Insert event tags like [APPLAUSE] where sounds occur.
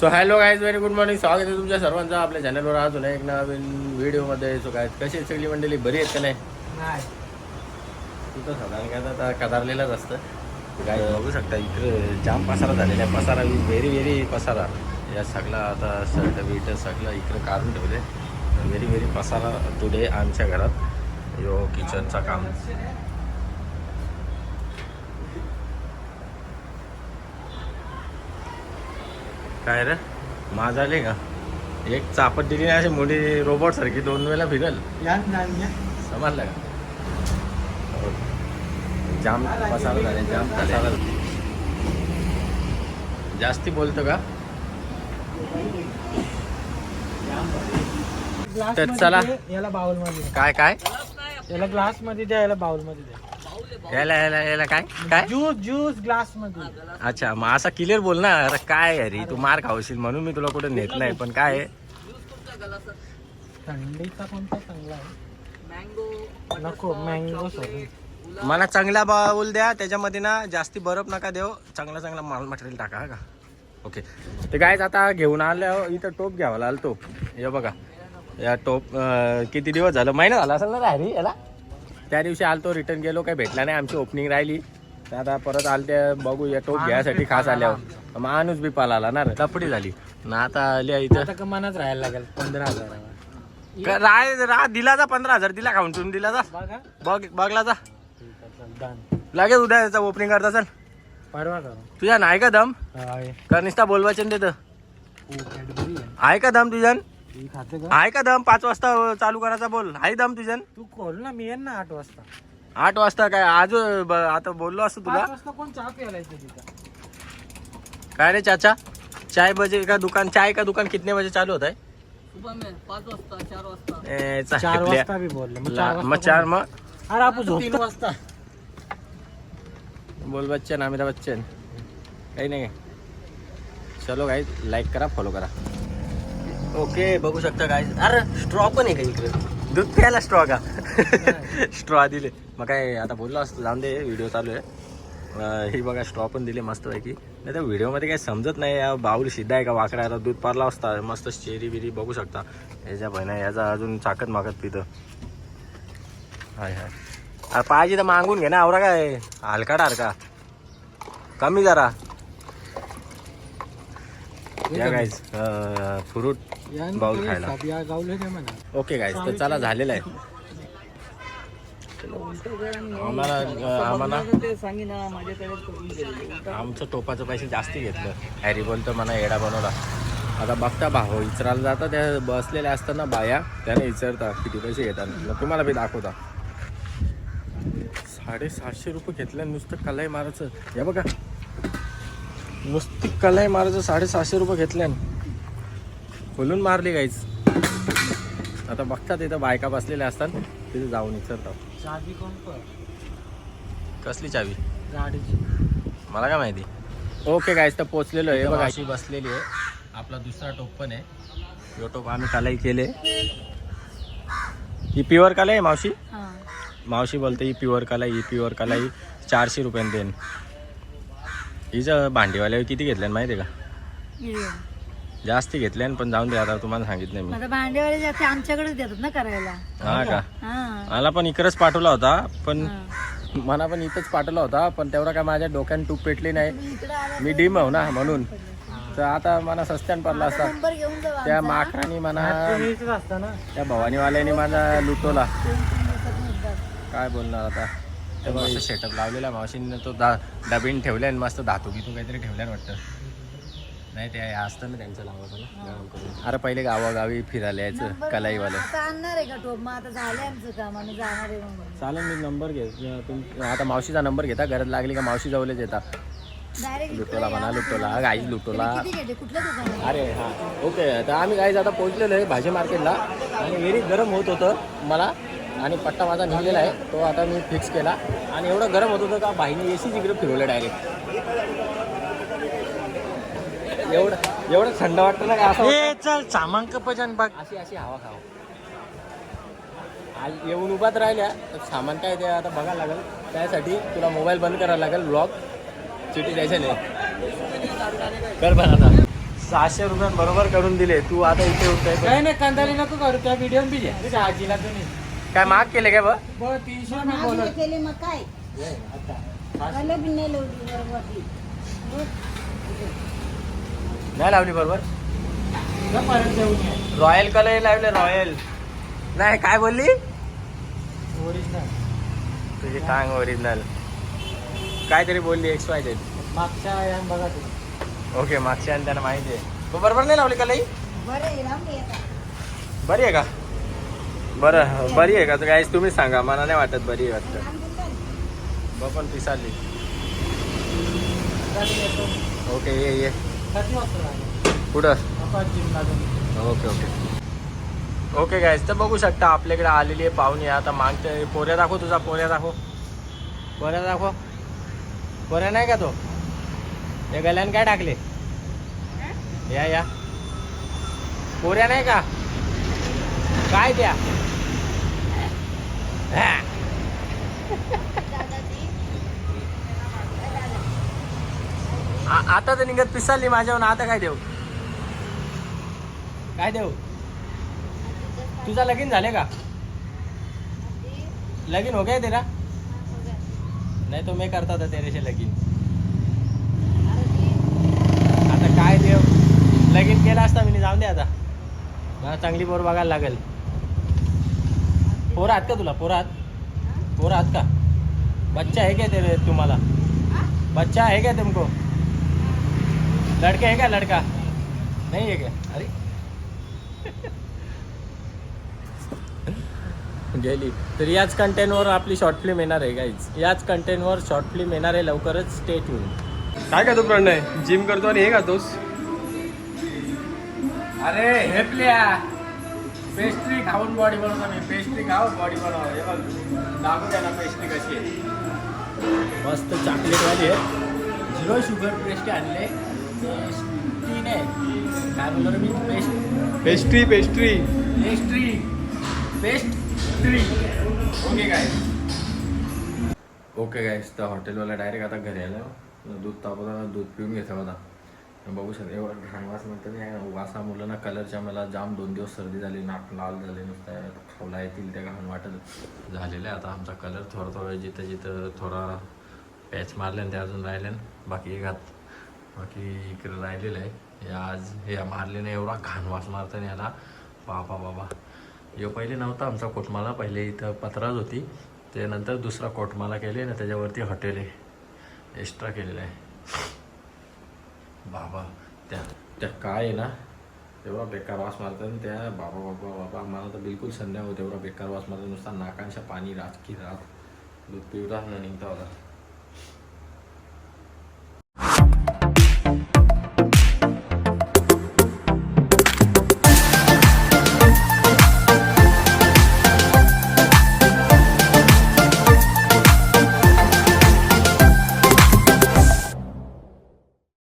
So hello guys very good morning स्वागत आहे तुमच्या सर्वांचं आपल्या चॅनलवर अजून एक नवीन व्हिडिओमध्ये सो काय कशी सगळी मंडळी? बरी आहेत का नाही? नाही. तू तर साधारण काय आता कदारलेलाच असतं. काय बघू शकता इकडे जाम पसारा झालेला आहे. पसारा व्हेरी व्हेरी पसारा. या सगळा आता शर्ट बीट सगळं इकडे काढून ठेवले व्हेरी व्हेरी पसारा टुडे आमच्या घरात. यो किचनचा काम. काय रे? माझा आले का? एक चापट दिली नाही अशी मोठी रोबोट सारखी दोन वेळेला फिरल. समजलं का? जाम पसारा झाले जाम पसारा जास्ती बोलतो का? तर चला. याला बाउलमध्ये. काय काय? याला ग्लासमध्ये द्या याला बाउलमध्ये द्या. याला याला याला काय? काय? ज्यूस ज्यूस ग्लासमध्ये अच्छा मग असा क्लिअर बोल ना. अरे काय अरे तू मार खावशील म्हणून मी तुला कुठे नेत नाही पण काय आहे? थंडीचा कोणता चांगला आहे? नको मँगो सॉरी मला चांगला बाउल द्या त्याच्यामध्ये ना जास्ती बर्फ नका देऊ चांगला चांगला माल मटेरियल टाका हा का? ओके ते काय आता घेऊन आल्यावर इथं टोप घ्यावा लागला तो. हे बघा. या टोप किती दिवस झालं? महिना झाला असेल ना हॅरी याला? त्या दिवशी आलतो रिटर्न गेलो काही भेटला नाही आमची ओपनिंग राहिली. तर आता परत आलते बघू या टोप घ्यायसाठी खास आल्यावर. माणूस बी पाला ना रे. लपडी झाली. ना आता आली इथं. राहायला लागेल पंधरा हजार राय रा दिला जा पंधरा हजार दिला खाऊन तुम्ही दिला जा. बघा. बघ बघला जा. लागेल उद्या याचा ओपनिंग करता चल. परवा तुझ्या नाही का दम? आहे का निस्ता बोलवायचं कॅडबरी आहे का दम तुझ्यान? ती आहे का दम? पाच वाजता चालू करायचा बोल. आहे दम तुझ्यान? तू खोल ना मी येईन ना आठ वाजता. आठ वाजता काय? आज ब- आता बोललो असतो तुला. पाच वाजता कोण चहा प्यायला येते तिथं? काय रे चाचा? चाय बजे का दुकान? चाय का दुकान कितने बजे चालू होत आहे सुबह में पाच वाजता चार वाजता। चार बी बोलले मग ला- चार मग वाजता चार कोण- मग. अरे आपण तीन झोपतो. वाजता. बोल बच्चन अमिताभ बच्चन. काही नाही. चलो गाई लाईक करा फॉलो करा. ओके बघू शकता काय अरे स्ट्रॉ पण आहे का इकडे? दूध प्यायला स्ट्रॉ का? [LAUGHS] स्ट्रॉ दिले. मग काय आता बोललो असतो जाऊन दे व्हिडिओ चालू आहे. ही बघा स्ट्रॉ पण दिले मस्त पैकी नाही तर व्हिडिओमध्ये काही समजत नाही या बाऊल सिद्धा आहे का वाकडा आता दूध पारला असता मस्त चेरी बिरी बघू शकता. याच्या बहिणा याचा अजून चाकत मागत पितं. हाय हाय. अरे पाहिजे तर मागून घे ना आवरा काय? हलका का कमी जरा. या गाईज फ्रूट बाउल खायला. या ओके गाईज तर चला झालेलं आहे. आम्हाला आम्हाला. आमचं टोपाचं पैसे जास्ती घेतलं. हॅरी बोलतो म्हणा येडा बनवला. आता बघता भाऊ इचरायला जाता त्या बसलेल्या असताना बाया त्याने विचारता किती पैसे घेतात मग तुम्हाला बी दाखवता. साडेसातशे रुपये घेतले नुसतं कलाई मारायचं. हे बघा. नुसती कलाई मारायचं साडेसहाशे रुपये घेतल्या खोलून मारली गाईच आता बघतात इथं बायका बसलेल्या असतात तिथे जाऊन विचारतात. चाबी कोण पण कसली चावी? गाडीची. मला काय माहिती? ओके गायस तर पोचलेलो आहे. बघा. अशी बसलेली आहे. आपला दुसरा टोप पण आहे. यो टोप आम्ही कलाई केले. ही प्युअर कलाई आहे मावशी? मावशी बोलते ही प्युअर कलाई ही प्युअर कलाई. चारशे रुपयाने देईन. हिचं भांडीवाल्या किती घेतल्यान माहिती आहे का? जास्ती घेतल्यान पण जाऊन दे आता तुम्हाला सांगितलं मी. आता भांडेवाले जाते आमच्याकडेच देतात ना करायला. हा का? हा. मला पण इकडंच पाठवला होता पण. मला पण इथंच पाठवला होता पण तेवढा काय माझ्या डोक्यान तूप पेटली नाही. मी डीम हो ना म्हणून. तर आता मला सस्त्यान पडला असता. नंबर घेऊन जावा त्या. माकराने म्हणा त्या भवानीवाल्याने माझा लुटवला. काय बोलणार आता? ते मस्त सेटअप लावलेला मावशीने तो दा डबीन ठेवल्या आणि मस्त धातू बितू काहीतरी ठेवल्या वाटतं. नाही ते असतं ना त्यांचं ना करून. अरे पहिले गावागावी फिरायला यायचं कलाईवालं. आता आणणार आहे का टोप? मग आता झाले आमचं काम आम्ही जाणार आहे म्हणून. चालेल मी नंबर घे तुम आता मावशीचा नंबर घेता? गरज लागली का मावशी जवळच येता? डायरेक्ट लुटवला म्हणा लुटवला गाई लुटवला किती घेते? कुठल्या दुकानात? अरे हां. ओके तर आम्ही गाईज आता पोहोचलेलो आहे भाजी मार्केटला आणि व्हेरी गरम होत होतं मला. आणि पट्टा माझा निघलेला आहे. तो आता मी फिक्स केला. आणि एवढं गरम होत होतं का बाईने ए सी तिकडे फिरवलं डायरेक्ट एवढं एवढं थंड वाटतं ना का असं चल सामान कपजन बघ. अशी अशी हवा खाव. आज येऊन उभाच राहिल्या तर सामान काय ते आता बघायला लागेल. त्यासाठी तुला मोबाईल बंद करायला लागेल ब्लॉग चिठी द्यायचं नाही. कर पण आता. सहाशे रुपये बरोबर करून दिले. तू आता इथे काही नाही कांदाली नको करू. त्या व्हिडिओ बी आजीला तुम्ही काय माग केले काय बा? बघ केले मग काय? बी नाही लावली बरोबर ती. बघ. नाही लावली बरोबर? जा परत देऊन ये. रॉयल कलर लावले रॉयल? नाही काय बोलली? ओरिजिनल तुझी टांग ओरिजिनल काहीतरी बोलली एक्स वाय झेड ओके मागच्या आणि त्यांना माहिती आहे. तू बरोबर नाही लावली का लई? बरं आहे, राहून दे आता. बरी आहे का? बरं बरी आहे का? तर गाईस तुम्हीच सांगा मला नाही वाटत बरी आहे वाटतं. बघ पण पिसाली ओके ये ये. कुठं? ओके ओके ओके गायज तर बघू शकता आपल्याकडे आलेली आहे पाहुणी. आता मागते पोऱ्या दाखव तुझा पोऱ्या दाखव. पोऱ्या दाखव. पोऱ्या नाही का तो? या गल्यान काय टाकले? या या. पोऱ्या नाही का? काय द्या आता तर निघत पिसाली माझ्यावर आता काय देऊ? काय देऊ? तुझा लगीन झाले का? लगीन हो गया तेरा? नाही तो मी करता था तेरे लगीन. आता काय देव लगीन केला असता मी जाऊन दे आता. मला चांगली बोर बघायला लागेल. पोरं आहात का तुला? पोरं आहात? पोरं आहात का? बच्चा है क्या तेरे तुम्हाला? बच्चा है क्या तुमको? लड़के है क्या लड़का? नहीं है क्या अरे. गेली. तर याच कंटेंटवर आपली शॉर्ट फिल्म येणार आहे गाईज याच कंटेंटवर शॉर्ट फिल्म येणार आहे लवकरच स्टेट होईल काय का तू प्रणय? जिम करतो आणि हे खातोस? अरे हेपल्या पेस्ट्री खाऊन बॉडी बनवतो मी पेस्ट्री खाऊ बॉडी बनव. हे बघ दाखवू द्या ना पेस्ट्री कशी आहे. मस्त चॉकलेटवाली आहे. झिरो शुगर पेस्ट्री आणले. पेस्ट्री नाही काय बोललो रे मी? Paste pastry pastry pastry pastry okay काय ओके गाईस तर हॉटेलवाला डायरेक्ट आता घरी आलं दूध तापवता दूध पिऊन घेतलं होता तर बघू शकता एवढं घाण वास म्हणतं नाही वासा मुलांना कलरच्या मला जाम दोन दिवस सर्दी झाली नाक लाल झाले नुसतं खावला येतील त्या घाण वाटत झालेलं आहे. आता आमचा कलर थोडा थोडा जिथं जिथं थोडा पॅच मारले ते अजून राहिले बाकी घात बाकी इकडे राहिलेलं आहे. हे आज हे मारलेलं एवढा घाण वास मारताना याला. बाबा बाबा. यो पहिले नव्हता आमचा कोटमाला पहिले इथं पत्राच होती. त्यानंतर दुसरा कोटमाला केले ना त्याच्यावरती हॉटेल आहे. एक्स्ट्रा केलेलं आहे. बाबा त्या त्या काय आहे ना तेवढा बेकार वास मारतात त्या बाबा बाबा बाबा मला तर बिलकुल संध्या होते एवढा बेकार वास मारतात नुसता नाकांच्या पाणी रात की रात. दूध पिवता न निघता होता